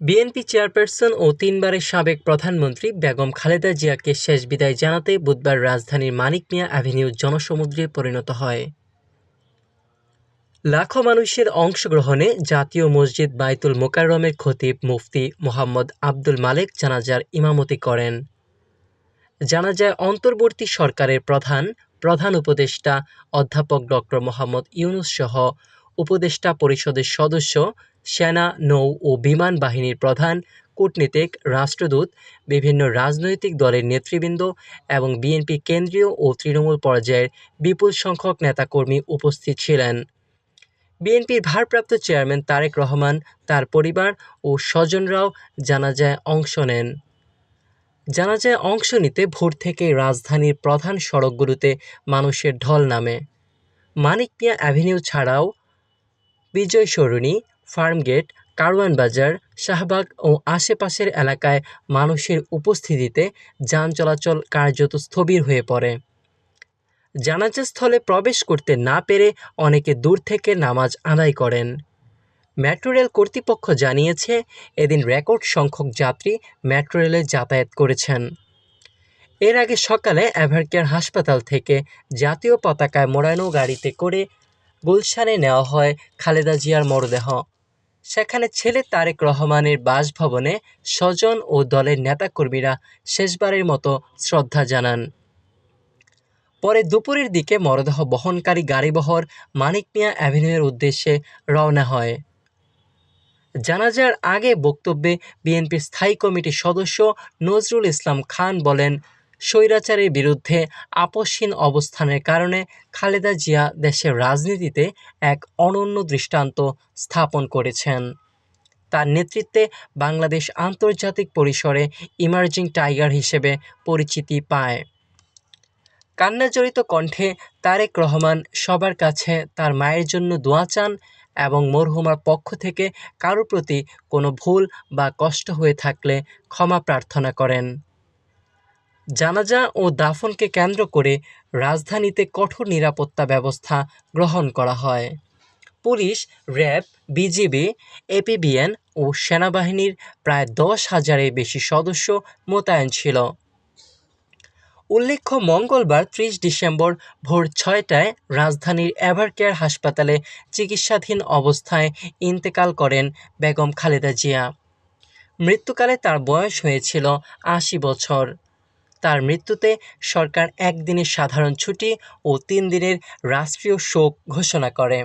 BNP chairperson ও তিনবারের সাবেক প্রধানমন্ত্রী বেগম খালেদা জিয়াকে শেষ বিদায় জানাতে বুধবার রাজধানীর মানিক মিয়া অ্যাভিনিউ জনসমুদ্রে পরিণত হয়। লাখো মানুষের অংশগ্রহণে জাতীয় মসজিদ বাইতুল মোকাররমের খতিব মুফতি মোহাম্মদ আব্দুল মালেক জানাজার ইমামতি করেন। জানাজায় অন্তর্বর্তী সরকারের প্রধান প্রধান উপদেষ্টা অধ্যাপক ডক্টর মোহাম্মদ ইউনুস সহ উপদেষ্টা পরিষদের সদস্য সেনা, নৌ ও বিমান বাহিনীর প্রধান কূটনীতিক, রাষ্ট্রদূত, বিভিন্ন রাজনৈতিক দলের নেতৃবৃন্দ এবং বিএনপি কেন্দ্রীয় ও তৃণমূল পর্যায়ের বিপুল সংখ্যক নেতাকর্মী উপস্থিত ছিলেন। বিএনপির ভারপ্রাপ্ত চেয়ারম্যান তারেক রহমান, তার পরিবার ও স্বজনরাও জানাজায় অংশ নেন। জানাজায় অংশ নিতে ভোর থেকেই রাজধানীর প্রধান সড়কগুলোতে মানুষের ঢল নামে। মানিক মিয়া অ্যাভিনিউ ছাড়াও বিজয় সরণি ফার্মগেট, কারওয়ান বাজার, শাহবাগ ও আশেপাশের এলাকায় মানুষের উপস্থিতিতে যান চলাচল কার্যত স্থবির হয়ে পড়ে। জানাজাস্থলে প্রবেশ করতে না পেরে অনেকে দূর থেকে নামাজ আদায় করেন। মেট্রো রেল কর্তৃপক্ষ জানিয়েছে, এদিন রেকর্ড সংখ্যক যাত্রী মেট্রো রেলে যাতায়াত করেছেন। এর আগে সকালে এভারকেয়ার হাসপাতাল থেকে জাতীয় পতাকায় মোড়ানো গাড়িতে করে গুলশানে নেওয়া হয় খালেদা জিয়ার মরদেহ। সেখানে ছেলে তারেক রহমানের বাসভবনে স্বজন ও দলের নেতাকর্মীরা শেষবারের মতো শ্রদ্ধা জানান। পরে দুপুরের দিকে মরদেহ বহনকারী গাড়িবহর মানিক মিয়া অ্যাভিনিউয়ের উদ্দেশ্যে রওনা হয়। জানাজার আগে বক্তব্যে বিএনপির স্থায়ী কমিটির সদস্য নজরুল ইসলাম খান বলেন স্বৈরাচারের বিরুদ্ধে আপসহীন অবস্থানের কারণে খালেদা জিয়া দেশের রাজনীতিতে এক অনন্য দৃষ্টান্ত স্থাপন করেছেন। তার নেতৃত্বে বাংলাদেশ আন্তর্জাতিক পরিসরে ইমার্জিং টাইগার হিসেবে পরিচিতি পায়। কান্নাজড়িত কণ্ঠে তারেক রহমান সবার কাছে তার মায়ের জন্য দোয়া চান এবং মরহুমার পক্ষ থেকে কারও প্রতি কোনো ভুল বা কষ্ট হয়ে থাকলে ক্ষমা প্রার্থনা করেন। জানাজা ও দাফনকে কেন্দ্র করে রাজধানীতে কঠোর নিরাপত্তা ব্যবস্থা গ্রহণ করা হয়। পুলিশ, র্যাব, বিজিবি, এপিবিএন ও সেনাবাহিনীর প্রায় দশ হাজারের বেশি সদস্য মোতায়েন ছিল। উল্লেখ্য, মঙ্গলবার ত্রিশ ডিসেম্বর ভোর ছয়টায় রাজধানীর এভারকেয়ার হাসপাতালে চিকিৎসাধীন অবস্থায় ইন্তেকাল করেন বেগম খালেদা জিয়া। মৃত্যুকালে তার বয়স হয়েছিল আশি বছর। তার মৃত্যুতে সরকার একদিনের সাধারণ ছুটি ও তিন দিনের রাষ্ট্রীয় শোক ঘোষণা করে।